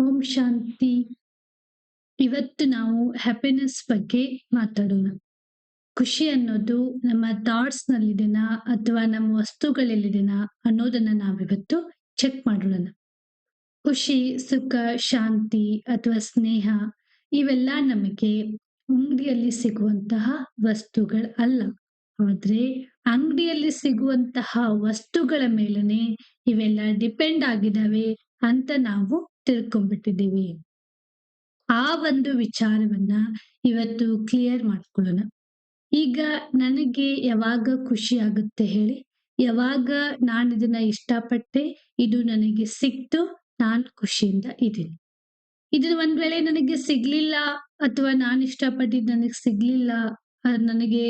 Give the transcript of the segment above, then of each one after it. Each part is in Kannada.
ಓಂ ಶಾಂತಿ. ಇವತ್ತು ನಾವು ಹ್ಯಾಪಿನೆಸ್ ಬಗ್ಗೆ ಮಾತಾಡೋಣ. ಖುಷಿ ಅನ್ನೋದು ನಮ್ಮ ಥಾಟ್ಸ್ ನಲ್ಲಿದೆನಾ ಅಥವಾ ನಮ್ಮ ವಸ್ತುಗಳಲ್ಲಿದೆನಾ ಅನ್ನೋದನ್ನ ನಾವಿವತ್ತು ಚೆಕ್ ಮಾಡೋಣ. ಖುಷಿ, ಸುಖ, ಶಾಂತಿ ಅಥವಾ ಸ್ನೇಹ ಇವೆಲ್ಲ ನಮಗೆ ಅಂಗಡಿಯಲ್ಲಿ ಸಿಗುವಂತಹ ವಸ್ತುಗಳು ಅಲ್ಲ. ಆದ್ರೆ ಅಂಗಡಿಯಲ್ಲಿ ಸಿಗುವಂತಹ ವಸ್ತುಗಳ ಮೇಲನೆ ಇವೆಲ್ಲ ಡಿಪೆಂಡ್ ಆಗಿದಾವೆ ಅಂತ ನಾವು ತಿಳ್ಕೊಂಡ್ಬಿಟ್ಟಿದ್ದೀವಿ. ಆ ಒಂದು ವಿಚಾರವನ್ನ ಇವತ್ತು ಕ್ಲಿಯರ್ ಮಾಡ್ಕೊಳ್ಳೋಣ. ಈಗ ನನಗೆ ಯಾವಾಗ ಖುಷಿ ಆಗುತ್ತೆ ಹೇಳಿ, ಯಾವಾಗ ನಾನು ಇದನ್ನ ಇಷ್ಟಪಟ್ಟೆ ಇದು ನನಗೆ ಸಿಕ್ತು, ನಾನು ಖುಷಿಯಿಂದ ಇದ್ದೀನಿ. ಇದು ಒಂದ್ ವೇಳೆ ನನಗೆ ಸಿಗ್ಲಿಲ್ಲ ಅಥವಾ ನಾನು ಇಷ್ಟಪಟ್ಟಿದ್ ನನಗೆ ಸಿಗ್ಲಿಲ್ಲ ನನಗೆ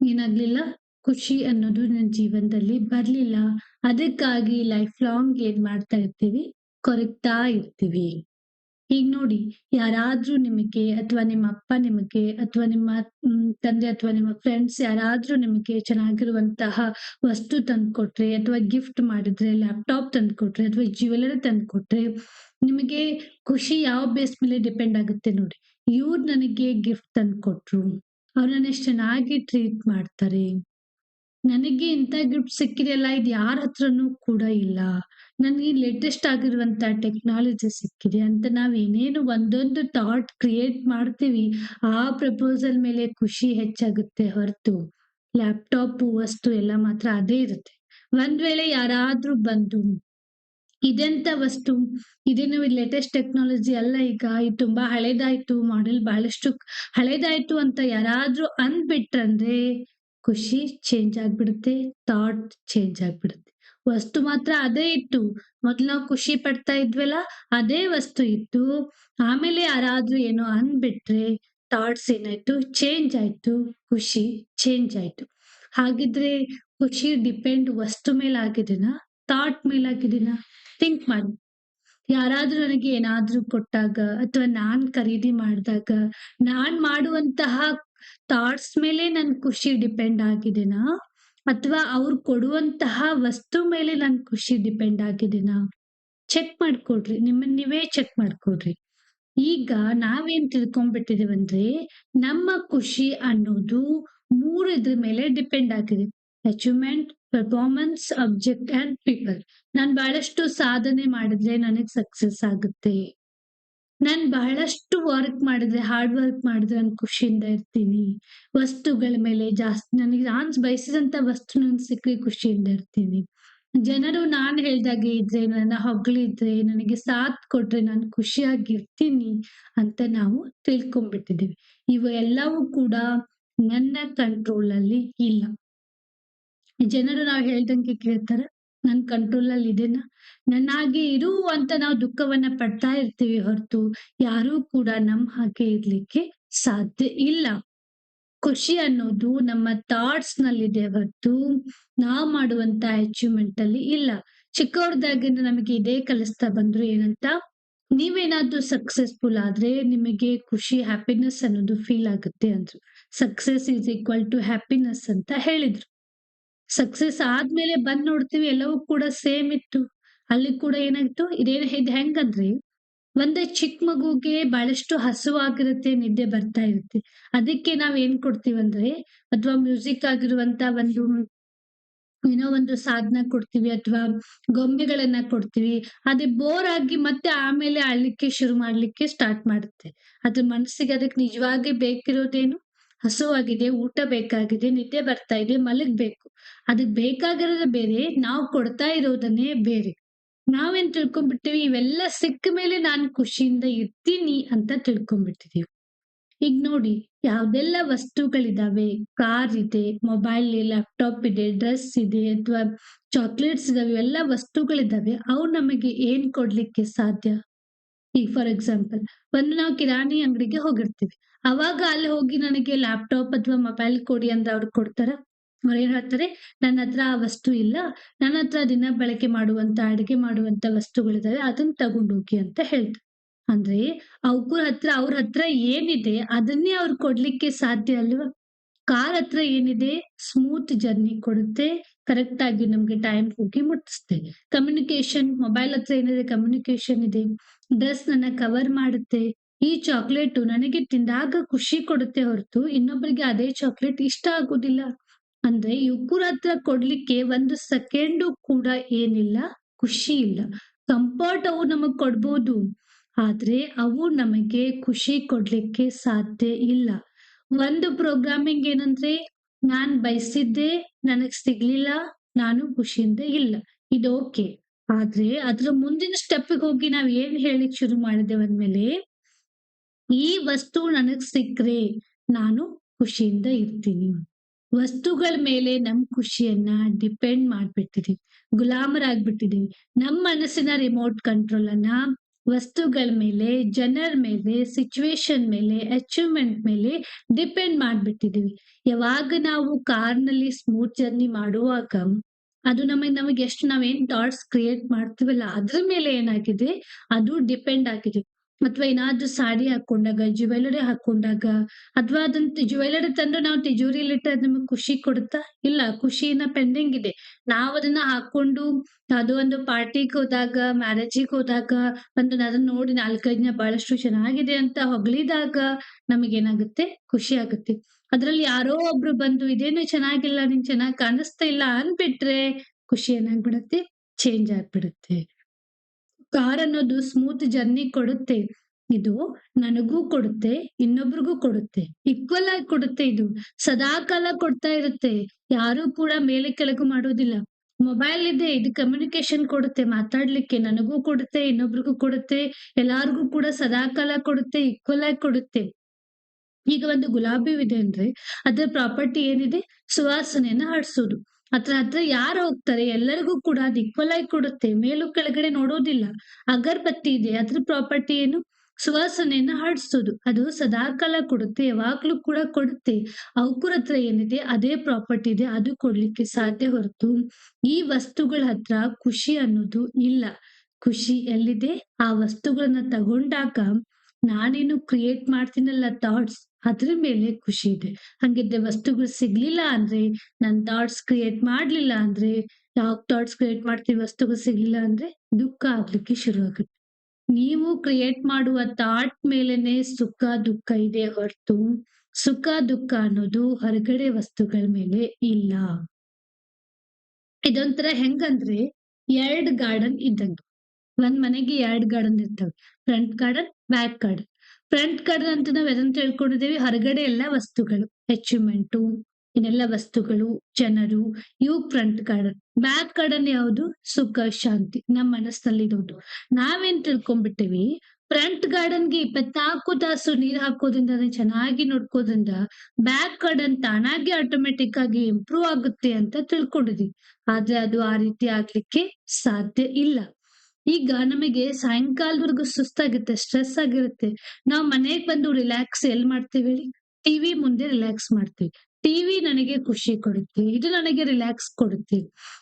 ಏನಾಗ್ಲಿಲ್ಲ, ಖುಷಿ ಅನ್ನೋದು ನನ್ನ ಜೀವನದಲ್ಲಿ ಬರ್ಲಿಲ್ಲ, ಅದಕ್ಕಾಗಿ ಲೈಫ್ ಲಾಂಗ್ ಏನ್ ಮಾಡ್ತಾ ಇರ್ತೀವಿ ಕೊರಗ್ತಾ ಇರ್ತೀವಿ. ಈಗ ನೋಡಿ ಯಾರಾದ್ರೂ ನಿಮಗೆ ಅಥವಾ ನಿಮ್ಮ ಅಪ್ಪ ನಿಮಗೆ ಅಥವಾ ನಿಮ್ಮ ತಂದೆ ಅಥವಾ ನಿಮ್ಮ ಫ್ರೆಂಡ್ಸ್ ಯಾರಾದ್ರೂ ನಿಮಗೆ ಚೆನ್ನಾಗಿರುವಂತಹ ವಸ್ತು ತಂದ್ಕೊಟ್ರೆ ಅಥವಾ ಗಿಫ್ಟ್ ಮಾಡಿದ್ರೆ ಲ್ಯಾಪ್ಟಾಪ್ ತಂದ್ಕೊಟ್ರೆ ಅಥವಾ ಜ್ಯುವೆಲರಿ ತಂದ್ಕೊಟ್ರೆ ನಿಮಗೆ ಖುಷಿ ಯಾವ ಬೇಸ್ ಮೇಲೆ ಡಿಪೆಂಡ್ ಆಗುತ್ತೆ ನೋಡಿ. ಇವ್ರು ನನಗೆ ಗಿಫ್ಟ್ ತಂದ್ಕೊಟ್ರು. ಅವ್ರು ನನ್ನ ಎಷ್ಟು ಚೆನ್ನಾಗಿ ಟ್ರೀಟ್ ಮಾಡ್ತಾರೆ. ನನಗೆ ಇಂಥ ಗಿಫ್ಟ್ ಸಿಕ್ಕಿದೆಯಲ್ಲ, ಇದು ಯಾರ ಹತ್ರನೂ ಕೂಡ ಇಲ್ಲ. ನನಗೆ ಲೇಟೆಸ್ಟ್ ಆಗಿರುವಂತ ಟೆಕ್ನಾಲಜಿ ಸಿಕ್ಕಿದೆ ಅಂತ ನಾವ್ ಏನೇನು ಒಂದೊಂದು ಥಾಟ್ ಕ್ರಿಯೇಟ್ ಮಾಡ್ತೀವಿ, ಆ ಪ್ರಪೋಸಲ್ ಮೇಲೆ ಖುಷಿ ಹೆಚ್ಚಾಗುತ್ತೆ ಹೊರತು. ಲ್ಯಾಪ್ಟಾಪ್ ವಸ್ತು ಎಲ್ಲ ಮಾತ್ರ ಅದೇ ಇರುತ್ತೆ. ಒಂದ್ ವೇಳೆ ಯಾರಾದ್ರೂ ಬಂದು ಇದೆಂತ ವಸ್ತು? ಇದೇನು ಲೇಟೆಸ್ಟ್ ಟೆಕ್ನಾಲಜಿ ಅಲ್ಲ ಈಗ, ಇದು ತುಂಬಾ ಹಳೇದಾಯ್ತು ಮಾಡೆಲ್ ಬಹಳಷ್ಟು ಹಳೇದಾಯ್ತು ಅಂತ ಯಾರಾದ್ರೂ ಅಂದ್ಬಿಟ್ರಂದ್ರೆ ಖುಷಿ ಚೇಂಜ್ ಆಗ್ಬಿಡುತ್ತೆ ಥಾಟ್ ಚೇಂಜ್ ಆಗ್ಬಿಡುತ್ತೆ. ವಸ್ತು ಮಾತ್ರ ಅದೇ ಇತ್ತು ಮೊದ್ಲು ನಾವು ಖುಷಿ ಪಡ್ತಾ ಇದ್ವಲ್ಲ, ಅದೇ ವಸ್ತು ಇತ್ತು ಆಮೇಲೆ ಯಾರಾದ್ರೂ ಏನೋ ಅಂದ್ಬಿಟ್ರೆ ಥಾಟ್ಸ್ ಏನಾಯ್ತು ಚೇಂಜ್ ಆಯ್ತು, ಖುಷಿ ಚೇಂಜ್ ಆಯ್ತು. ಹಾಗಿದ್ರೆ ಖುಷಿ ಡಿಪೆಂಡ್ ವಸ್ತು ಮೇಲೆ ಆಗಿದೆನಾ ಥಾಟ್ ಮೇಲೆ ಆಗಿದೆನಾ? ಥಿಂಕ್ ಮಾಡಿ. ಯಾರಾದ್ರೂ ನನಗೆ ಏನಾದ್ರೂ ಕೊಟ್ಟಾಗ, ಅಥವಾ ನಾನ್ ಖರೀದಿ ಮಾಡಿದಾಗ, ನಾನ್ ಮಾಡುವಂತಹ ಥಾಟ್ಸ್ ಮೇಲೆ ನನ್ ಖುಷಿ ಡಿಪೆಂಡ್ ಆಗಿದೆನಾ? ಅಥವಾ ಅವ್ರು ಕೊಡುವಂತಹ ವಸ್ತು ಮೇಲೆ ನನ್ ಖುಷಿ ಡಿಪೆಂಡ್ ಆಗಿದೆನಾ? ಚೆಕ್ ಮಾಡ್ಕೊಡ್ರಿ ನಿಮ್ಮನ್ನ ನೀವೇ ಚೆಕ್ ಮಾಡ್ಕೊಡ್ರಿ. ಈಗ ನಾವೇನ್ ತಿಳ್ಕೊಂಡ್ಬಿಟ್ಟಿದೀವಂದ್ರೆ ನಮ್ಮ ಖುಷಿ ಅನ್ನೋದು ಮೂರು ಇದ್ರ ಮೇಲೆ ಡಿಪೆಂಡ್ ಆಗಿದೆ. Achievement performance object and people ನಾನ್ ಬಹಳಷ್ಟು ಸಾಧನೆ ಮಾಡಿದ್ರೆ ನನಗ್ ಸಕ್ಸಸ್ ಆಗುತ್ತೆ. ನಾನ್ ಬಹಳಷ್ಟು ವರ್ಕ್ ಮಾಡಿದ್ರೆ ಹಾರ್ಡ್ ವರ್ಕ್ ಮಾಡಿದ್ರೆ ನಾನು ಖುಷಿಯಿಂದ ಇರ್ತೀನಿ. ವಸ್ತುಗಳ ಮೇಲೆ ಜಾಸ್ತಿ, ನನಗೆ ನಾನ್ ಬಯಸಿದಂತ ವಸ್ತು ನನ್ಗೆ ಸಿಕ್ಕಿ ಖುಷಿಯಿಂದ ಇರ್ತೀನಿ. ಜನರು ನಾನ್ ಹೇಳ್ದಾಗೆ ಇದ್ರೆ, ನನ್ನ ಹೊಗಳಿದ್ರೆ, ನನಗೆ ಸಾಥ್ ಕೊಟ್ರೆ ನಾನು ಖುಷಿಯಾಗಿರ್ತೀನಿ ಅಂತ ನಾವು ತಿಳ್ಕೊಂಡ್ಬಿಟ್ಟಿದ್ದೀವಿ ಇವು ಎಲ್ಲವೂ ಕೂಡ ನನ್ನ ಕಂಟ್ರೋಲ್ ಅಲ್ಲಿ ಇಲ್ಲ. ಜನರು ನಾವು ಹೇಳ್ದಂಗೆ ಕೇಳ್ತಾರ ನನ್ ಕಂಟ್ರೋಲ್ ಅಲ್ಲಿ ಇದೆನಾ? ನನ್ನಾಗೆ ಇರು ಅಂತ ನಾವು ದುಃಖವನ್ನ ಪಡ್ತಾ ಇರ್ತೀವಿ ಹೊರತು ಯಾರೂ ಕೂಡ ನಮ್ ಹಾಗೆ ಇರ್ಲಿಕ್ಕೆ ಸಾಧ್ಯ ಇಲ್ಲ. ಖುಷಿ ಅನ್ನೋದು ನಮ್ಮ ಥಾಟ್ಸ್ ನಲ್ಲಿದೆ ಹೊರತು ನಾವು ಮಾಡುವಂತ ಅಚೀವ್ಮೆಂಟ್ ಅಲ್ಲಿ ಇಲ್ಲ. ಚಿಕ್ಕವ್ರದಾಗಿಂದ ನಮಗೆ ಇದೇ ಕಲಿಸ್ತಾ ಬಂದ್ರು ಏನಂತ? ನೀವೇನಾದ್ರೂ ಸಕ್ಸಸ್ಫುಲ್ ಆದ್ರೆ ನಿಮಗೆ ಖುಷಿ ಹ್ಯಾಪಿನೆಸ್ ಅನ್ನೋದು ಫೀಲ್ ಆಗುತ್ತೆ ಅಂದ್ರು. Success is equal to happiness ಅಂತ ಹೇಳಿದ್ರು. ಸಕ್ಸಸ್ ಆದ್ಮೇಲೆ ಬಂದ್ ನೋಡ್ತೀವಿ, ಎಲ್ಲವೂ ಕೂಡ ಸೇಮ್ ಇತ್ತು. ಅಲ್ಲಿ ಕೂಡ ಏನಾಯ್ತು ಇದೇನ್ ಇದ್ ಹೆಂಗಂದ್ರೆ, ಒಂದೇ ಚಿಕ್ಕ ಮಗುಗೆ ಬಹಳಷ್ಟು ಹಸುವಾಗಿರುತ್ತೆ, ನಿದ್ದೆ ಬರ್ತಾ ಇರುತ್ತೆ. ಅದಕ್ಕೆ ನಾವ್ ಏನ್ ಕೊಡ್ತೀವಂದ್ರೆ ಅಥವಾ ಮ್ಯೂಸಿಕ್ ಆಗಿರುವಂತ ಒಂದು, ಏನೋ ಒಂದು ಸಾಧನ ಕೊಡ್ತೀವಿ, ಅಥವಾ ಗೊಂಬೆಗಳನ್ನ ಕೊಡ್ತೀವಿ, ಅದೇ ಬೋರ್ ಆಗಿ ಮತ್ತೆ ಆಮೇಲೆ ಅಳ್ಲಿಕ್ಕೆ ಶುರು ಮಾಡ್ಲಿಕ್ಕೆ ಸ್ಟಾರ್ಟ್ ಮಾಡುತ್ತೆ. ಅದ್ರ ಮನಸ್ಸಿಗೆ ಅದಕ್ಕೆ ನಿಜವಾಗಿ ಬೇಕಿರೋದೇನು? ಹಸುವಾಗಿದೆ, ಊಟ ಬೇಕಾಗಿದೆ, ನಿದ್ದೆ ಬರ್ತಾ ಇದೆ, ಮಲಗ್ಬೇಕು. ಅದಕ್ ಬೇಕಾಗಿರೋದ ಬೇರೆ, ನಾವು ಕೊಡ್ತಾ ಇರೋದನ್ನೇ ಬೇರೆ. ನಾವೇನ್ ತಿಳ್ಕೊಂಡ್ಬಿಟ್ಟಿವಿ ಇವೆಲ್ಲ ಸಿಕ್ಕ ಮೇಲೆ ನಾನು ಖುಷಿಯಿಂದ ಇರ್ತೀನಿ ಅಂತ ತಿಳ್ಕೊಂಡ್ಬಿಟ್ಟಿದೀವಿ. ಈಗ ನೋಡಿ, ಯಾವ್ದೆಲ್ಲ ವಸ್ತುಗಳಿದಾವೆ? ಕಾರ್ ಇದೆ, ಮೊಬೈಲ್ ಲ್ಯಾಪ್ಟಾಪ್ ಇದೆ, ಡ್ರೆಸ್ ಇದೆ, ಅಥವಾ ಚಾಕ್ಲೇಟ್ಸ್ ಇದಾವೆ, ಇವೆಲ್ಲ ವಸ್ತುಗಳಿದಾವೆ. ಅವು ನಮಗೆ ಏನ್ ಕೊಡ್ಲಿಕ್ಕೆ ಸಾಧ್ಯ? ಈಗ ಫಾರ್ ಎಕ್ಸಾಂಪಲ್ ಒಂದು ನಾವು ಕಿರಾಣಿ ಅಂಗಡಿಗೆ ಹೋಗಿರ್ತೀವಿ. ಅವಾಗ ಅಲ್ಲಿ ಹೋಗಿ ನನಗೆ ಲ್ಯಾಪ್ಟಾಪ್ ಅಥವಾ ಮೊಬೈಲ್ ಕೊಡಿ ಅಂತ ಅವ್ರು ಕೊಡ್ತಾರ ಅವ್ರು ಏನ್ ಹೇಳ್ತಾರೆ, ನನ್ನ ಹತ್ರ ಆ ವಸ್ತು ಇಲ್ಲ ನನ್ನ ಹತ್ರ ದಿನ ಬಳಕೆ ಮಾಡುವಂತ, ಅಡಿಗೆ ಮಾಡುವಂತ ವಸ್ತುಗಳಿದಾವೆ ಅದನ್ನ ತಗೊಂಡೋಗಿ ಅಂತ ಹೇಳ್ತಾರೆ ಅಂದ್ರೆ ಅವ್ರ ಹತ್ರ ಅವ್ರ ಹತ್ರ ಏನಿದೆ, ಅದನ್ನೇ ಅವ್ರು ಕೊಡ್ಲಿಕ್ಕೆ ಸಾಧ್ಯ ಅಲ್ವಾ ಕಾರ್ ಹತ್ರ ಏನಿದೆ ಸ್ಮೂತ್ ಜರ್ನಿ ಕೊಡುತ್ತೆ. ಕರೆಕ್ಟ್ ಆಗಿ ನಮ್ಗೆ ಟೈಮ್ ಹೋಗಿ ಮುಟ್ಟಿಸುತ್ತೆ. ಕಮ್ಯುನಿಕೇಶನ್ ಮೊಬೈಲ್ ಹತ್ರ ಏನಿದೆ ಕಮ್ಯುನಿಕೇಶನ್ ಇದೆ. ಡ್ರೆಸ್ ನನ್ನ ಕವರ್ ಮಾಡುತ್ತೆ. ಈ ಚಾಕ್ಲೇಟು ನನಗೆ ತಿಂದಾಗ ಖುಷಿ ಕೊಡುತ್ತೆ ಹೊರತು ಇನ್ನೊಬ್ಬರಿಗೆ ಅದೇ ಚಾಕ್ಲೇಟ್ ಇಷ್ಟ ಆಗುದಿಲ್ಲ. ಅಂದ್ರೆ ಇವ್ಕುರ ಹತ್ರ ಕೊಡ್ಲಿಕ್ಕೆ ಒಂದು ಸೆಕೆಂಡು ಕೂಡ ಏನಿಲ್ಲ, ಖುಷಿ ಇಲ್ಲ. ಕಂಫರ್ಟ್ ಅವು ನಮಗ್ ಕೊಡ್ಬೋದು. ಆದ್ರೆ ಅವು ನಮಗೆ ಖುಷಿ ಕೊಡ್ಲಿಕ್ಕೆ ಸಾಧ್ಯ ಇಲ್ಲ. ಒಂದು ಪ್ರೋಗ್ರಾಮಿಂಗ್ ಏನಂದ್ರೆ, ನಾನ್ ಬಯಸಿದ್ದೆ ನನಗ್ ಸಿಗ್ಲಿಲ್ಲ. ನಾನು ಖುಷಿಯಿಂದ ಇಲ್ಲ. ಇದು ಓಕೆ. ಆದ್ರೆ ಅದ್ರ ಮುಂದಿನ ಸ್ಟೆಪ್‌ಗೆ ಹೋಗಿ ನಾವ್ ಏನ್ ಹೇಳಿಕ್ ಶುರು ಮಾಡಿದೇವ್ ಅಂದ್ಮೇಲೆ ಈ ವಸ್ತು ನನಗ್ ಸಿಕ್ಕರೆ ನಾನು ಖುಷಿಯಿಂದ ಇರ್ತೀನಿ. ವಸ್ತುಗಳ ಮೇಲೆ ನಮ್ ಖುಷಿಯನ್ನ ಡಿಪೆಂಡ್ ಮಾಡ್ಬಿಟ್ಟಿದೀವಿ. ಗುಲಾಮರಾಗ್ಬಿಟ್ಟಿದೀವಿ. ನಮ್ ಮನಸ್ಸಿನ ರಿಮೋಟ್ ಕಂಟ್ರೋಲ್ ಅನ್ನ ವಸ್ತುಗಳ ಮೇಲೆ, ಜನರ ಮೇಲೆ, ಸಿಚುವೇಶನ್ ಮೇಲೆ, ಅಚೀವ್‌ಮೆಂಟ್ ಮೇಲೆ ಡಿಪೆಂಡ್ ಮಾಡ್ಬಿಟ್ಟಿದೀವಿ. ಯಾವಾಗ ನಾವು ಕಾರ್‌ನಲ್ಲಿ ಸ್ಮೂತ್ ಜರ್ನಿ ಮಾಡುವಾಗ ಅದು ನಮಗೆ ನಮಗೆ ಎಷ್ಟು ನಾವೇನ್ ಥಾಟ್ಸ್ ಕ್ರಿಯೇಟ್ ಮಾಡ್ತೀವಲ್ಲ ಅದ್ರ ಮೇಲೆ ಏನಾಗಿದೆ ಅದು ಡಿಪೆಂಡ್ ಆಗಿದೆ. ಅಥವಾ ಏನಾದ್ರೂ ಸಾಡಿ ಹಾಕೊಂಡಾಗ, ಜ್ಯುವೆಲರಿ ಹಾಕೊಂಡಾಗ ಅಥವಾ ಅದನ್ನ ಜ್ಯುವೆಲರಿ ತಂದು ನಾವು ತಿಜೋರಿಲಿಟ್ರೆ ಅದ್ ನಮಗ್ ಖುಷಿ ಕೊಡುತ್ತಾ? ಇಲ್ಲ. ಖುಷಿನ ಪೆಂಡಿಂಗ್ ಇದೆ. ನಾವ್ ಅದನ್ನ ಹಾಕೊಂಡು ಅದು ಒಂದು ಪಾರ್ಟಿಗೆ ಹೋದಾಗ, ಮ್ಯಾರೇಜಿಗೆ ಹೋದಾಗ ಒಂದು ಅದನ್ನ ನೋಡಿ ನಾಲ್ಕೈದು ದಿನ ಬಹಳಷ್ಟು ಚೆನ್ನಾಗಿದೆ ಅಂತ ಹೊಗಳಿದಾಗ ನಮಗೇನಾಗುತ್ತೆ ಖುಷಿ ಆಗುತ್ತೆ. ಅದ್ರಲ್ಲಿ ಯಾರೋ ಒಬ್ರು ಬಂದು ಇದೇನು ಚೆನ್ನಾಗಿಲ್ಲ, ನಿನ್ ಚೆನ್ನಾಗಿ ಕಾಣಿಸ್ತಾ ಇಲ್ಲ ಅಂದ್ಬಿಟ್ರೆ ಖುಷಿ ಏನಾಗ್ಬಿಡತ್ತೆ ಚೇಂಜ್ ಆಗ್ಬಿಡುತ್ತೆ. ಕಾರ್ ಅನ್ನೋದು ಸ್ಮೂತ್ ಜರ್ನಿ ಕೊಡುತ್ತೆ. ಇದು ನನಗೂ ಕೊಡುತ್ತೆ, ಇನ್ನೊಬ್ರಿಗೂ ಕೊಡುತ್ತೆ. ಈಕ್ವಲ್ ಆಗಿ ಕೊಡುತ್ತೆ ಇದು. ಸದಾ ಕಾಲ ಕೊಡ್ತಾ ಇರುತ್ತೆ. ಯಾರು ಕೂಡ ಮೇಲೆ ಕೆಳಗು ಮಾಡೋದಿಲ್ಲ. ಮೊಬೈಲ್ ಇದೆ ಇದು ಕಮ್ಯುನಿಕೇಶನ್ ಕೊಡುತ್ತೆ ಮಾತಾಡ್ಲಿಕ್ಕೆ. ನನಗೂ ಕೊಡುತ್ತೆ, ಇನ್ನೊಬ್ರಿಗೂ ಕೊಡುತ್ತೆ. ಎಲ್ಲಾರ್ಗೂ ಕೂಡ ಸದಾ ಕಾಲ ಕೊಡುತ್ತೆ, ಈಕ್ವಲ್ ಆಗಿ ಕೊಡುತ್ತೆ. ಈಗ ಒಂದು ಗುಲಾಬಿ ಇದೆ ಅಂದ್ರೆ ಅದ್ರ ಪ್ರಾಪರ್ಟಿ ಏನಿದೆ ಸುವಾಸನೆಯನ್ನ ಹರಡ್ಸೋದು. ಅದ್ರ ಹತ್ರ ಯಾರು ಹೋಗ್ತಾರೆ, ಎಲ್ಲರಿಗೂ ಕೂಡ ಅದು ಈಕ್ವಲ್ ಆಗಿ ಕೊಡುತ್ತೆ. ಮೇಲು ಕೆಳಗಡೆ ನೋಡೋದಿಲ್ಲ. ಅಗರ್ಬತ್ತಿ ಇದೆ, ಅದ್ರ ಪ್ರಾಪರ್ಟಿ ಏನು ಸುವಾಸನೆಯನ್ನ ಹರಡಿಸೋದು ಅದು ಸದಾಕಾಲ ಕೊಡುತ್ತೆ. ಯಾವಾಗ್ಲೂ ಕೂಡ ಕೊಡುತ್ತೆ. ಅವಕ್ಕೂರ ಹತ್ರ ಏನಿದೆ, ಅದೇ ಪ್ರಾಪರ್ಟಿ ಇದೆ, ಅದು ಕೊಡ್ಲಿಕ್ಕೆ ಸಾಧ್ಯ ಹೊರತು ಈ ವಸ್ತುಗಳ ಹತ್ರ ಖುಷಿ ಅನ್ನೋದು ಇಲ್ಲ. ಖುಷಿ ಎಲ್ಲಿದೆ ಆ ವಸ್ತುಗಳನ್ನ ತಗೊಂಡಾಗ ನಾನೇನು ಕ್ರಿಯೇಟ್ ಮಾಡ್ತೀನಲ್ಲ ಥಾಟ್ಸ್ ಅದ್ರ ಮೇಲೆ ಖುಷಿ ಇದೆ. ಹಂಗಿದ್ರೆ ವಸ್ತುಗಳು ಸಿಗ್ಲಿಲ್ಲ ಅಂದ್ರೆ ನನ್ ಥಾಟ್ಸ್ ಕ್ರಿಯೇಟ್ ಮಾಡ್ಲಿಲ್ಲ ಅಂದ್ರೆ ಯಾವ ಥಾಟ್ಸ್ ಕ್ರಿಯೇಟ್ ಮಾಡ್ತೀವಿ ವಸ್ತುಗಳು ಸಿಗ್ಲಿಲ್ಲ ಅಂದ್ರೆ ದುಃಖ ಆಗ್ಲಿಕ್ಕೆ ಶುರು ಆಗುತ್ತೆ. ನೀವು ಕ್ರಿಯೇಟ್ ಮಾಡುವ ಥಾಟ್ ಮೇಲೆನೆ ಸುಖ, ದುಃಖ ಇದೆ ಹೊರತು ಸುಖ, ದುಃಖ ಅನ್ನೋದು ಹೊರಗಡೆ ವಸ್ತುಗಳ ಮೇಲೆ ಇಲ್ಲ. ಇದೊಂಥರ ಹೆಂಗಂದ್ರೆ ಎರಡ್ ಗಾರ್ಡನ್ ಇದ್ದಂಗೆ. ಒಂದ್ ಮನೆಗೆ ಎರಡ್ ಗಾರ್ಡನ್ ಇರ್ತವೆ. Front garden, back garden. Front garden ಅಂತ ನಾವ್ ಅದನ್ನ ತಿಳ್ಕೊಂಡಿದ್ದೇವೆ ಹೊರಗಡೆ ಎಲ್ಲ ವಸ್ತುಗಳು, ಅಚೀವ್‌ಮೆಂಟು ಇನ್ನೆಲ್ಲ ವಸ್ತುಗಳು, ಜನರು ಇವು ಫ್ರಂಟ್ ಗಾರ್ಡನ್. ಬ್ಯಾಕ್ ಕಾರ್ಡನ್ ಯಾವುದು? ಸುಖ, ಶಾಂತಿ ನಮ್ಮ ಮನಸ್ಸಲ್ಲಿ ಇರೋದು. ನಾವೇನ್ ತಿಳ್ಕೊಂಡ್ಬಿಟ್ಟಿವಿ ಫ್ರಂಟ್ ಗಾರ್ಡನ್‌ಗೆ 24 ತಾಸು ನೀರ್ ಹಾಕೋದ್ರಿಂದ ಚೆನ್ನಾಗಿ ನೋಡ್ಕೋದ್ರಿಂದ ಬ್ಯಾಕ್ ಗಾರ್ಡನ್ ತಾನಾಗಿ ಆಟೋಮ್ಯಾಟಿಕ್ ಆಗಿ ಇಂಪ್ರೂವ್ ಆಗುತ್ತೆ ಅಂತ ತಿಳ್ಕೊಂಡಿದ್ವಿ ಆದ್ರೆ ಅದು ಆ ರೀತಿ ಆಗ್ಲಿಕ್ಕೆ ಸಾಧ್ಯ ಇಲ್ಲ. ಈಗ ನಮಗೆ ಸಾಯಂಕಾಲದವರೆಗೂ ಸುಸ್ತಾಗುತ್ತೆ, ಸ್ಟ್ರೆಸ್ ಆಗಿರುತ್ತೆ. ನಾವು ಮನೆಗ್ ಬಂದು ರಿಲ್ಯಾಕ್ಸ್ ಎಲ್ ಮಾಡ್ತೀವಿ ಹೇಳಿ? ಟಿವಿ ಮುಂದೆ ರಿಲ್ಯಾಕ್ಸ್ ಮಾಡ್ತೀವಿ. ಟಿವಿ ನನಗೆ ಖುಷಿ ಕೊಡುತ್ತೆ. ಇದು ನನಗೆ ರಿಲ್ಯಾಕ್ಸ್ ಕೊಡುತ್ತೆ.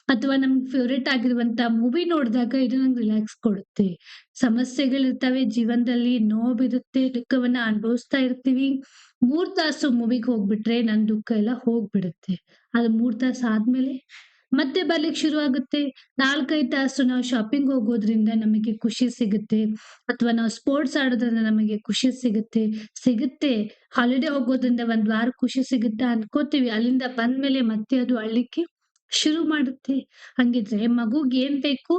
ಅಥವಾ ನಮ್ಗೆ ಫೇವ್ರೇಟ್ ಆಗಿರುವಂತ ಮೂವಿ ನೋಡಿದಾಗ ಇದು ನಂಗೆ ರಿಲ್ಯಾಕ್ಸ್ ಕೊಡುತ್ತೆ. ಸಮಸ್ಯೆಗಳಿರ್ತವೆ ಜೀವನದಲ್ಲಿ, ನೋವಿರುತ್ತೆ, ದುಃಖವನ್ನ ಅನುಭವಿಸ್ತಾ ಇರ್ತೀವಿ. ಮೂರ್ ತಾಸು ಮೂವಿಗೆ ಹೋಗ್ಬಿಟ್ರೆ ನನ್ ದುಃಖ ಎಲ್ಲ ಹೋಗ್ಬಿಡುತ್ತೆ. ಅದು ಮೂರ್ ತಾಸು ಆದ್ಮೇಲೆ ಮತ್ತೆ ಬರ್ಲಿಕ್ಕೆ ಶುರು ಆಗುತ್ತೆ. 4, 5 ತಾಸು ನಾವು ಶಾಪಿಂಗ್ ಹೋಗೋದ್ರಿಂದ ನಮಗೆ ಖುಷಿ ಸಿಗುತ್ತೆ. ಅಥವಾ ನಾವು ಸ್ಪೋರ್ಟ್ಸ್ ಆಡೋದ್ರಿಂದ ನಮಗೆ ಖುಷಿ ಸಿಗುತ್ತೆ. ಸಿಗುತ್ತೆ. ಹಾಲಿಡೇ ಹೋಗೋದ್ರಿಂದ ಒಂದ್ ವಾರ ಖುಷಿ ಸಿಗುತ್ತಾ ಅನ್ಕೋತೀವಿ. ಅಲ್ಲಿಂದ ಬಂದ್ಮೇಲೆ ಮತ್ತೆ ಅದು ಅಳ್ಳಿಕ್ಕೆ ಶುರು ಮಾಡುತ್ತೆ. ಹಂಗಿದ್ರೆ ಮಗುಗೆ ಏನ್ ಬೇಕು?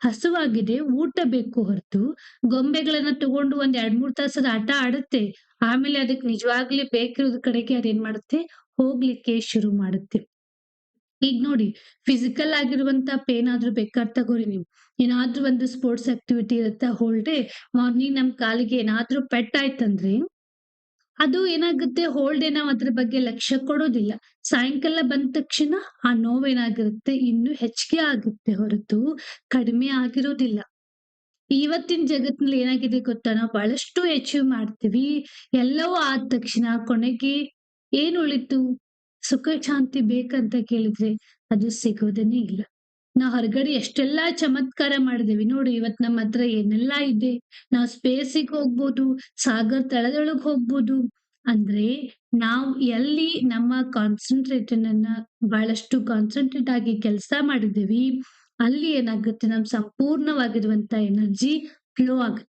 ಹಸುವಾಗಿದೆ ಊಟ ಬೇಕು ಹೊರತು ಗೊಂಬೆಗಳನ್ನ ತಗೊಂಡು ಒಂದ್ ಎರಡ್ ಮೂರ್ ತಾಸದ ಆಟ ಆಡುತ್ತೆ. ಆಮೇಲೆ ಅದಕ್ಕೆ ನಿಜವಾಗ್ಲಿ ಬೇಕಿರೋದ್ ಕಡೆಗೆ ಅದೇನ್ ಮಾಡುತ್ತೆ ಹೋಗ್ಲಿಕ್ಕೆ ಶುರು ಮಾಡುತ್ತೆ. ಈಗ ನೋಡಿ ಫಿಸಿಕಲ್ ಆಗಿರುವಂತ ಪೇನ್ ಆದ್ರೂ ಬೇಕಾದ್ರೆ ತಗೋರಿ ನೀವು. ಏನಾದ್ರೂ ಒಂದು ಸ್ಪೋರ್ಟ್ಸ್ ಆಕ್ಟಿವಿಟಿ ಇರುತ್ತೆ ಹೋಲ್ ಡೇ ಮಾರ್ನಿಂಗ್ ನಮ್ ಕಾಲಿಗೆ ಏನಾದ್ರೂ ಪೆಟ್ ಆಯ್ತಂದ್ರೆ, ಅದು ಏನಾಗುತ್ತೆ ಹೋಲ್ ಡೇ ನಾವ್ ಅದ್ರ ಬಗ್ಗೆ ಲಕ್ಷ್ಯ ಕೊಡೋದಿಲ್ಲ. ಸಾಯಂಕಾಲ ಬಂದ ತಕ್ಷಣ ಆ ನೋವೇನಾಗಿರುತ್ತೆ ಇನ್ನು ಹೆಚ್ಚಿಗೆ ಆಗುತ್ತೆ ಹೊರತು, ಕಡಿಮೆ ಆಗಿರೋದಿಲ್ಲ. ಇವತ್ತಿನ ಜಗತ್ತಿನಲ್ಲಿ ಏನಾಗಿದೆ ಗೊತ್ತಾ? ನಾವು ಬಹಳಷ್ಟು ಅಚೀವ್ ಮಾಡ್ತೀವಿ. ಎಲ್ಲವೂ ಆದ ತಕ್ಷಣ, ಕೊನೆಗೆ ಏನ್ ಉಳಿತು? ಸುಖ ಶಾಂತಿ ಬೇಕಂತ ಕೇಳಿದ್ರೆ ಅದು ಸಿಗೋದನ್ನೇ ಇಲ್ಲ. ನಾವು ಹೊರಗಡೆ ಎಷ್ಟೆಲ್ಲಾ ಚಮತ್ಕಾರ ಮಾಡಿದೇವಿ. ನೋಡಿ ಇವತ್ ನಮ್ಮ ಹತ್ರ ಏನೆಲ್ಲಾ ಇದೆ. ನಾವು ಸ್ಪೇಸಿಗೆ ಹೋಗ್ಬೋದು, ಸಾಗರ್ ತಳದೊಳಗ್ ಹೋಗ್ಬೋದು. ಅಂದ್ರೆ ನಾವು ಎಲ್ಲಿ ನಮ್ಮ ಕಾನ್ಸಂಟ್ರೇಟನ್ನ ಬಹಳಷ್ಟು ಕಾನ್ಸಂಟ್ರೇಟ್ ಆಗಿ ಕೆಲಸ ಮಾಡಿದ್ದೇವಿ ಅಲ್ಲಿ ಏನಾಗುತ್ತೆ ನಮ್ ಸಂಪೂರ್ಣವಾಗಿರುವಂತ ಎನರ್ಜಿ ಫ್ಲೋ ಆಗುತ್ತೆ.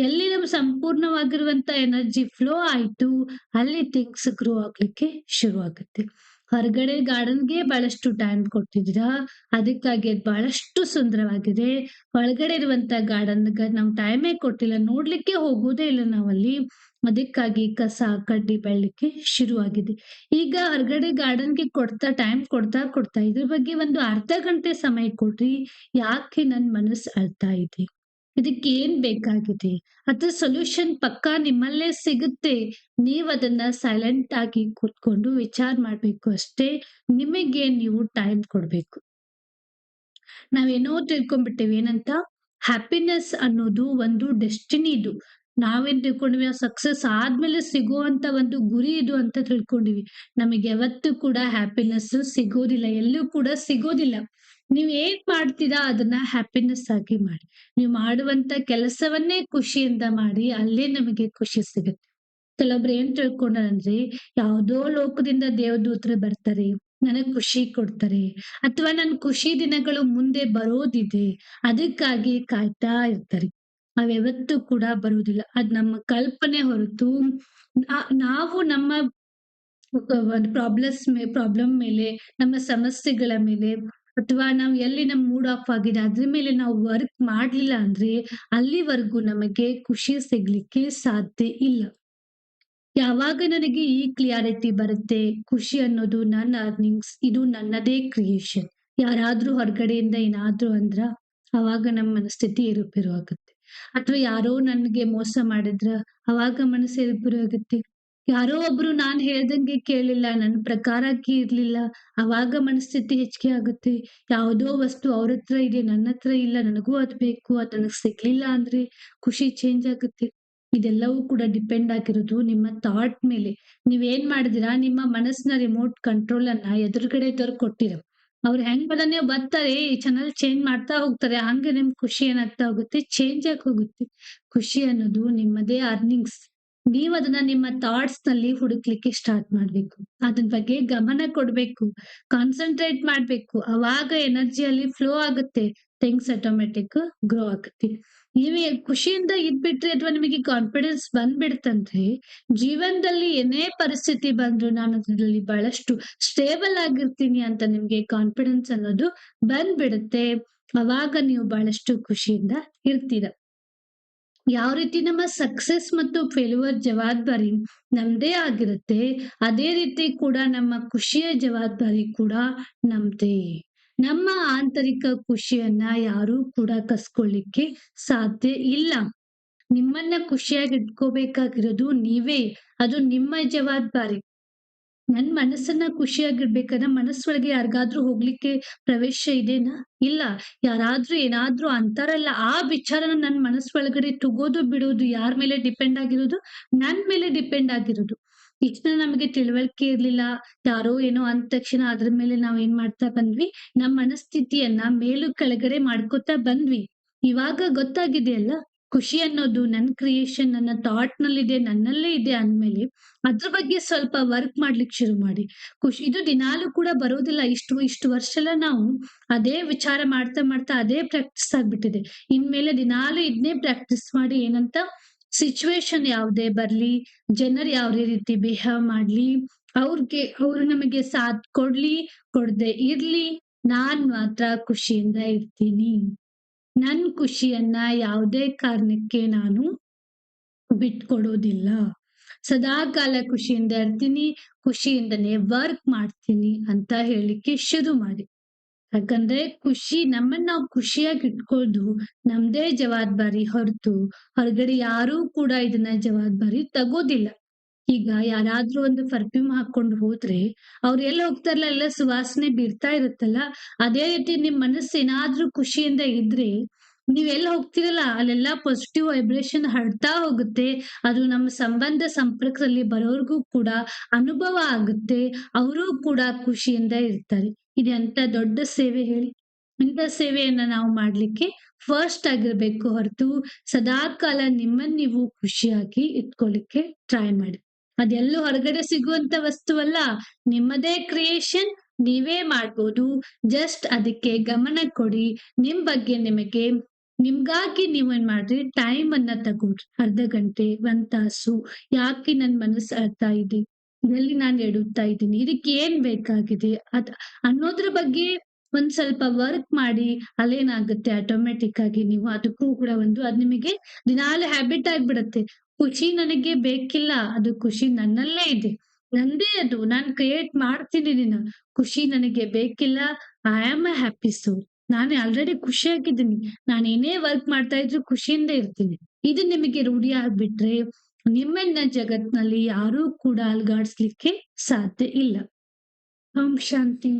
ಎಲ್ಲಿ ನಮ್ ಸಂಪೂರ್ಣವಾಗಿರುವಂತ ಎನರ್ಜಿ ಫ್ಲೋ ಆಯ್ತು, ಅಲ್ಲಿ ಥಿಂಗ್ಸ್ ಗ್ರೋ ಆಗ್ಲಿಕ್ಕೆ ಶುರು ಆಗುತ್ತೆ. ಹೊರಗಡೆ ಗಾರ್ಡನ್‌ಗೆ ಬಹಳಷ್ಟು ಟೈಮ್ ಕೊಟ್ಟಿದ್ದೀರಾ, ಅದಕ್ಕಾಗಿ ಅದ್ ಬಹಳಷ್ಟು ಸುಂದರವಾಗಿದೆ. ಒಳಗಡೆ ಇರುವಂತ ಗಾರ್ಡನ್ ನಾವು ಟೈಮೇ ಕೊಟ್ಟಿಲ್ಲ, ನೋಡ್ಲಿಕ್ಕೆ ಹೋಗೋದೇ ಇಲ್ಲ ನಾವಲ್ಲಿ. ಅದಕ್ಕಾಗಿ ಕಸ, ಕಡ್ಡಿ ಶುರು ಶುರುವಾಗಿದೆ. ಈಗ ಹೊರಗಡೆ ಗಾರ್ಡನ್‌ಗೆ ಕೊಡ್ತಾ ಟೈಮ್ ಕೊಡ್ತಾ, ಕೊಡ್ತಾ ಇದ್ರ ಬಗ್ಗೆ ಒಂದು ಅರ್ಧ ಗಂಟೆ ಸಮಯ ಕೊಡ್ರಿ. ಯಾಕೆ ನನ್ ಮನಸ್ಸು ಅಳ್ತಾ ಇದೆ? ಇದಕ್ಕೇನ್ ಬೇಕಾಗಿದೆ? ಅದ್ರ ಸೊಲ್ಯೂಷನ್ ಪಕ್ಕಾ ನಿಮ್ಮಲ್ಲೇ ಸಿಗುತ್ತೆ. ಅದನ್ನ ಸೈಲೆಂಟ್ ಆಗಿ ಕೂತ್ಕೊಂಡು ವಿಚಾರ ಮಾಡ್ಬೇಕು ಅಷ್ಟೇ. ನಿಮಗೆ ನೀವು ಟೈಮ್ ಕೊಡ್ಬೇಕು. ನಾವೇನೋ ತಿಳ್ಕೊಂಡ್ಬಿಟ್ಟೇವಿ ಏನಂತ? ಹ್ಯಾಪಿನೆಸ್ ಅನ್ನೋದು ಒಂದು ಡೆಸ್ಟಿನಿ ಇದು. ನಾವೇನ್ ತಿಳ್ಕೊಂಡ್ವಿ ಸಕ್ಸಸ್ ಆದ್ಮೇಲೆ ಸಿಗುವಂತ ಒಂದು ಗುರಿ ಇದು ಅಂತ ತಿಳ್ಕೊಂಡಿವಿ. ನಮಗೆ ಯಾವತ್ತೂ ಕೂಡ ಹ್ಯಾಪಿನೆಸ್ ಸಿಗೋದಿಲ್ಲ. ಎಲ್ಲೂ ಕೂಡ ಸಿಗೋದಿಲ್ಲ. ನೀವ್ ಏನ್ ಮಾಡ್ತೀರಾ ಅದನ್ನ ಹ್ಯಾಪಿನೆಸ್ ಆಗಿ ಮಾಡಿ. ನೀವು ಮಾಡುವಂತ ಕೆಲಸವನ್ನೇ ಖುಷಿಯಿಂದ ಮಾಡಿ. ಅಲ್ಲೇ ನಮಗೆ ಖುಷಿ ಸಿಗುತ್ತೆ. ಕೆಲವೊಬ್ರು ಏನ್ ತಿಳ್ಕೊಂಡಾರಂದ್ರೆ ಯಾವುದೋ ಲೋಕದಿಂದ ದೇವದೂತರು ಬರ್ತಾರೆ. ನನಗ್ ಖುಷಿ ಕೊಡ್ತಾರೆ. ಅಥವಾ ನನ್ ಖುಷಿ ದಿನಗಳು ಮುಂದೆ ಬರೋದಿದೆ. ಅದಕ್ಕಾಗಿ ಕಾಯ್ತಾ ಇರ್ತಾರೆ. ಅವ್ ಯಾವತ್ತೂ ಕೂಡ ಬರುವುದಿಲ್ಲ. ಅದ್ ನಮ್ಮ ಕಲ್ಪನೆ ಹೊರತು ನಾವು ನಮ್ಮ ಒಂದು ಪ್ರಾಬ್ಲಮ್ಸ್ ಪ್ರಾಬ್ಲಮ್ ಮೇಲೆ, ನಮ್ಮ ಸಮಸ್ಯೆಗಳ ಮೇಲೆ ಅಥವಾ ನಾವು ಎಲ್ಲಿ ನಮ್ ಮೂಡ್ ಆಫ್ ಆಗಿದೆ ಅದ್ರ ಮೇಲೆ ನಾವು ವರ್ಕ್ ಮಾಡ್ಲಿಲ್ಲ ಅಂದ್ರೆ ಅಲ್ಲಿವರೆಗೂ ನಮಗೆ ಖುಷಿ ಸಿಗ್ಲಿಕ್ಕೆ ಸಾಧ್ಯ ಇಲ್ಲ. ಯಾವಾಗ ನನಗೆ ಈ ಕ್ಲಿಯಾರಿಟಿ ಬರುತ್ತೆ, ಖುಷಿ ಅನ್ನೋದು ನನ್ನ ಅರ್ನಿಂಗ್ಸ್, ಇದು ನನ್ನದೇ ಕ್ರಿಯೇಷನ್. ಯಾರಾದ್ರೂ ಹೊರಗಡೆಯಿಂದ ಏನಾದ್ರೂ ಅಂದ್ರ, ಅವಾಗ ನಮ್ಮ ಮನಸ್ಥಿತಿ ಏರುಪೇರು ಆಗುತ್ತೆ. ಅಥವಾ ಯಾರೋ ನನ್ಗೆ ಮೋಸ ಮಾಡಿದ್ರ, ಅವಾಗ ಮನಸ್ಸು ಏರುಪೇರು ಆಗುತ್ತೆ. ಯಾರೋ ಒಬ್ರು ನಾನ್ ಹೇಳ್ದಂಗೆ ಕೇಳಿಲ್ಲ, ನನ್ನ ಪ್ರಕಾರಕ್ಕೆ ಇರ್ಲಿಲ್ಲ, ಅವಾಗ ಮನಸ್ಥಿತಿ ಹೆಚ್ಚಿಗೆ ಆಗುತ್ತೆ. ಯಾವುದೋ ವಸ್ತು ಅವ್ರತ್ರ ಇದೆ, ನನ್ನತ್ರ ಇಲ್ಲ, ನನಗೂ ಅದ್ ಬೇಕು, ಅದ್ ನನಗೆ ಸಿಗ್ಲಿಲ್ಲ ಅಂದ್ರೆ ಖುಷಿ ಚೇಂಜ್ ಆಗುತ್ತೆ. ಇದೆಲ್ಲವೂ ಕೂಡ ಡಿಪೆಂಡ್ ಆಗಿರೋದು ನಿಮ್ಮ ಥಾಟ್ ಮೇಲೆ. ನೀವೇನ್ ಮಾಡಿದಿರಾ, ನಿಮ್ಮ ಮನಸ್ಸಿನ ರಿಮೋಟ್ ಕಂಟ್ರೋಲ್ ಅನ್ನ ಎದುರುಗಡೆ ತರ್ ಕೊಟ್ಟಿರ. ಅವ್ರು ಹೆಂಗ್ ಬದನೆ ಬರ್ತಾರೆ, ಚಾನೆಲ್ ಚೇಂಜ್ ಮಾಡ್ತಾ ಹೋಗ್ತಾರೆ. ಹಂಗೆ ನಿಮ್ ಖುಷಿ ಏನಾಗ್ತಾ ಹೋಗುತ್ತೆ, ಚೇಂಜ್ ಆಗಿ ಹೋಗುತ್ತೆ. ಖುಷಿ ಅನ್ನೋದು ನಿಮ್ಮದೇ ಅರ್ನಿಂಗ್ಸ್. ನೀವದನ್ನ ನಿಮ್ಮ ಥಾಟ್ಸ್ನಲ್ಲಿ ಹುಡುಕ್ಲಿಕ್ಕೆ ಸ್ಟಾರ್ಟ್ ಮಾಡ್ಬೇಕು. ಅದನ್ ಬಗ್ಗೆ ಗಮನ ಕೊಡ್ಬೇಕು. ಕಾನ್ಸಂಟ್ರೇಟ್ ಮಾಡ್ಬೇಕು. ಅವಾಗ ಎನರ್ಜಿಯಲ್ಲಿ ಫ್ಲೋ ಆಗುತ್ತೆ. ಥಿಂಗ್ಸ್ ಆಟೋಮೆಟಿಕ್ ಗ್ರೋ ಆಗುತ್ತೆ. ನೀವೇ ಖುಷಿಯಿಂದ ಇದ್ಬಿಟ್ರೆ ಅಥವಾ ನಿಮಗೆ ಕಾನ್ಫಿಡೆನ್ಸ್ ಬಂದ್ಬಿಡ್ತಂದ್ರೆ, ಜೀವನದಲ್ಲಿ ಏನೇ ಪರಿಸ್ಥಿತಿ ಬಂದ್ರು ನಾನು ಅದರಲ್ಲಿ ಬಹಳಷ್ಟು ಸ್ಟೇಬಲ್ ಆಗಿರ್ತೀನಿ ಅಂತ ನಿಮ್ಗೆ ಕಾನ್ಫಿಡೆನ್ಸ್ ಅನ್ನೋದು ಬಂದ್ಬಿಡುತ್ತೆ. ಅವಾಗ ನೀವು ಬಹಳಷ್ಟು ಖುಷಿಯಿಂದ ಇರ್ತೀರ. ಯಾವ ರೀತಿ ನಮ್ಮ ಸಕ್ಸೆಸ್ ಮತ್ತು ಫೇಲ್ಯೂರ್ ಜವಾಬ್ದಾರಿ ನಮ್ದೇ ಆಗಿರುತ್ತೆ, ಅದೇ ರೀತಿ ಕೂಡ ನಮ್ಮ ಖುಷಿಯ ಜವಾಬ್ದಾರಿ ಕೂಡ ನಮ್ದೇ. ನಮ್ಮ ಆಂತರಿಕ ಖುಷಿಯನ್ನ ಯಾರೂ ಕೂಡ ಕಸ್ಕೊಳ್ಳಿಕ್ಕೆ ಸಾಧ್ಯ ಇಲ್ಲ. ನಿಮ್ಮನ್ನ ಖುಷಿಯಾಗಿ ಇಟ್ಕೋಬೇಕಾಗಿರೋದು ನೀವೇ. ಅದು ನಿಮ್ಮ ಜವಾಬ್ದಾರಿ. ನನ್ ಮನಸ್ಸನ್ನ ಖುಷಿಯಾಗಿಡ್ಬೇಕಾದ್ರೆ ಮನಸ್ಸೊಳಗೆ ಯಾರಿಗಾದ್ರೂ ಹೋಗ್ಲಿಕ್ಕೆ ಪ್ರವೇಶ ಇದೆನಾ? ಇಲ್ಲ. ಯಾರಾದ್ರೂ ಏನಾದ್ರೂ ಅಂತಾರಲ್ಲ, ಆ ವಿಚಾರನ ನನ್ ಮನಸ್ಸು ಒಳಗಡೆ ತಗೋದು ಬಿಡೋದು ಯಾರ್ ಮೇಲೆ ಡಿಪೆಂಡ್ ಆಗಿರೋದು? ನನ್ ಮೇಲೆ ಡಿಪೆಂಡ್ ಆಗಿರೋದು. ಇಷ್ಟ ನಮಗೆ ತಿಳುವಳಿಕೆ ಇರ್ಲಿಲ್ಲ. ಯಾರೋ ಏನೋ ಅಂದ ತಕ್ಷಣ ಅದ್ರ ಮೇಲೆ ನಾವ್ ಏನ್ ಮಾಡ್ತಾ ಬಂದ್ವಿ, ನಮ್ ಮನಸ್ಥಿತಿಯನ್ನ ಮೇಲು ಕೆಳಗಡೆ ಮಾಡ್ಕೋತಾ ಬಂದ್ವಿ. ಇವಾಗ ಗೊತ್ತಾಗಿದೆಯಲ್ಲ, ಖುಷಿ ಅನ್ನೋದು ನನ್ನ ಕ್ರಿಯೇಷನ್ ನನ್ನ ಥಾಟ್ ನಲ್ಲಿದೆ ನನ್ನಲ್ಲೇ ಇದೆ ಅಂದ್ಮೇಲೆ ಅದ್ರ ಬಗ್ಗೆ ಸ್ವಲ್ಪ ವರ್ಕ್ ಮಾಡ್ಲಿಕ್ಕೆ ಶುರು ಮಾಡಿ. ಖುಷಿ ಇದು ದಿನಾಲೂ ಕೂಡ ಬರೋದಿಲ್ಲ. ಇಷ್ಟು ಇಷ್ಟು ವರ್ಷ ಎಲ್ಲ ನಾವು ಅದೇ ವಿಚಾರ ಮಾಡ್ತಾ, ಮಾಡ್ತಾ ಅದೇ ಪ್ರಾಕ್ಟೀಸ್ ಆಗ್ಬಿಟ್ಟಿದೆ. ಇನ್ಮೇಲೆ ದಿನಾಲೂ ಇದನ್ನೇ ಪ್ರಾಕ್ಟೀಸ್ ಮಾಡಿ ಏನಂತ ಸಿಚುವೇಶನ್ ಯಾವುದೇ ಬರ್ಲಿ, ಜನರು ಯಾವ ರೀತಿ ಬಿಹೇವ್ ಮಾಡ್ಲಿ, ಅವ್ರಿಗೆ ಅವ್ರು ನಮಗೆ ಸಾಥ್ ಕೊಡ್ಲಿ, ಕೊಡದೆ ಇರ್ಲಿ, ನಾನ್ ಮಾತ್ರ ಖುಷಿಯಿಂದ ಇರ್ತೀನಿ. ನನ್ ಖುಷಿಯನ್ನ ಯಾವುದೇ ಕಾರಣಕ್ಕೆ ನಾನು ಬಿಟ್ಕೊಡೋದಿಲ್ಲ. ಸದಾ ಕಾಲ ಖುಷಿಯಿಂದ ಇರ್ತೀನಿ, ಖುಷಿಯಿಂದನೇ ವರ್ಕ್ ಮಾಡ್ತೀನಿ ಅಂತ ಹೇಳಿಕ್ಕೆ ಶುರು ಮಾಡಿ. ಯಾಕಂದ್ರೆ ಖುಷಿ ನಮ್ಮನ್ನ ನಾವು ಖುಷಿಯಾಗಿ ಇಟ್ಕೊಳ್ಳೋದು ನಮ್ದೇ ಜವಾಬ್ದಾರಿ ಹೊರತು ಹೊರಗಡೆ ಯಾರೂ ಕೂಡ ಇದನ್ನ ಜವಾಬ್ದಾರಿ ತಗೋದಿಲ್ಲ. ಈಗ ಯಾರಾದ್ರೂ ಒಂದು ಪರ್ಫ್ಯೂಮ್ ಹಾಕೊಂಡು ಹೋದ್ರೆ, ಅವ್ರು ಎಲ್ಲ ಹೋಗ್ತಾರಲ್ಲ ಎಲ್ಲ ಸುವಾಸನೆ ಬೀರ್ತಾ ಇರುತ್ತಲ್ಲ, ಅದೇ ರೀತಿ ನಿಮ್ ಮನಸ್ಸು ಏನಾದ್ರೂ ಖುಷಿಯಿಂದ ಇದ್ರೆ, ನೀವ್ ಎಲ್ಲಿ ಹೋಗ್ತಿರಲ್ಲ ಅಲ್ಲೆಲ್ಲ ಪಾಸಿಟಿವ್ ವೈಬ್ರೇಷನ್ ಹರಡ್ತಾ ಹೋಗುತ್ತೆ. ಅದು ನಮ್ಮ ಸಂಬಂಧ ಸಂಪರ್ಕದಲ್ಲಿ ಬರೋರ್ಗೂ ಕೂಡ ಅನುಭವ ಆಗುತ್ತೆ. ಅವರು ಕೂಡ ಖುಷಿಯಿಂದ ಇರ್ತಾರೆ. ಇದೆ ಅಂತ ದೊಡ್ಡ ಸೇವೆ ಹೇಳಿ. ಇಂಥ ಸೇವೆಯನ್ನ ನಾವು ಮಾಡ್ಲಿಕ್ಕೆ ಫಸ್ಟ್ ಆಗಿರ್ಬೇಕು ಹೊರತು ಸದಾಕಾಲ ನಿಮ್ಮನ್ನ ನೀವು ಖುಷಿಯಾಗಿ ಇಟ್ಕೊಳ್ಳಿಕ್ಕೆ ಟ್ರೈ ಮಾಡಿ. ಅದೆಲ್ಲೂ ಹೊರಗಡೆ ಸಿಗುವಂತ ವಸ್ತುವಲ್ಲ. ನಿಮ್ಮದೇ ಕ್ರಿಯೇಷನ್ ನೀವೇ ಮಾಡ್ಬೋದು. ಜಸ್ಟ್ ಅದಕ್ಕೆ ಗಮನ ಕೊಡಿ. ನಿಮ್ ಬಗ್ಗೆ ನಿಮಗೆ ನಿಮ್ಗಾಗಿ ನೀವೇನ್ ಮಾಡ್ರಿ ಟೈಮ್ ಅನ್ನ ತಗೋರಿ ಅರ್ಧ ಗಂಟೆ, ಒಂದ್ ತಾಸು ಯಾಕೆ ನನ್ ಮನಸ್ಸು ಅಳ್ತಾ ಇದೆ? ಎಲ್ಲಿ ನಾನ್ ಎಡುತ್ತಾ ಇದ್ದೀನಿ? ಇದಕ್ಕೆ ಏನ್ ಬೇಕಾಗಿದೆ? ಅದ್ ಅನ್ನೋದ್ರ ಬಗ್ಗೆ ಒಂದ್ ಸ್ವಲ್ಪ ವರ್ಕ್ ಮಾಡಿ. ಅಲ್ಲೇನಾಗುತ್ತೆ ಆಟೋಮೆಟಿಕ್ ಆಗಿ ನೀವು ಅದಕ್ಕೂ ಕೂಡ ಒಂದು ಅದ್ ನಿಮಗೆ ದಿನಾಲು ಹ್ಯಾಬಿಟ್ ಆಗ್ಬಿಡತ್ತೆ. ಖುಷಿ ನನಗೆ ಬೇಕಿಲ್ಲ. ಅದು ಖುಷಿ ನನ್ನಲ್ಲೇ ಇದೆ. ನಂದೇ ಅದು. ನಾನ್ ಕ್ರಿಯೇಟ್ ಮಾಡ್ತೀನಿ ನಾನು. ಖುಷಿ ನನಗೆ ಬೇಕಿಲ್ಲ. I am a happy soul. ನಾನು ಆಲ್ರೆಡಿ ಖುಷಿಯಾಗಿದ್ದೀನಿ. ನಾನು ಏನೇ ವರ್ಕ್ ಮಾಡ್ತಾ ಇದ್ರು ಖುಷಿಯಿಂದ ಇರ್ತೀನಿ. ಇದು ನಿಮಗೆ ರೂಢಿ ಆಗ್ಬಿಟ್ರೆ ನಿಮ್ಮನ್ನ ಜಗತ್ನಲ್ಲಿ ಯಾರೂ ಕೂಡ ಅಲ್ಗಾಡ್ಸ್ಲಿಕ್ಕೆ ಸಾಧ್ಯ ಇಲ್ಲ. ಓಂ ಶಾಂತಿ.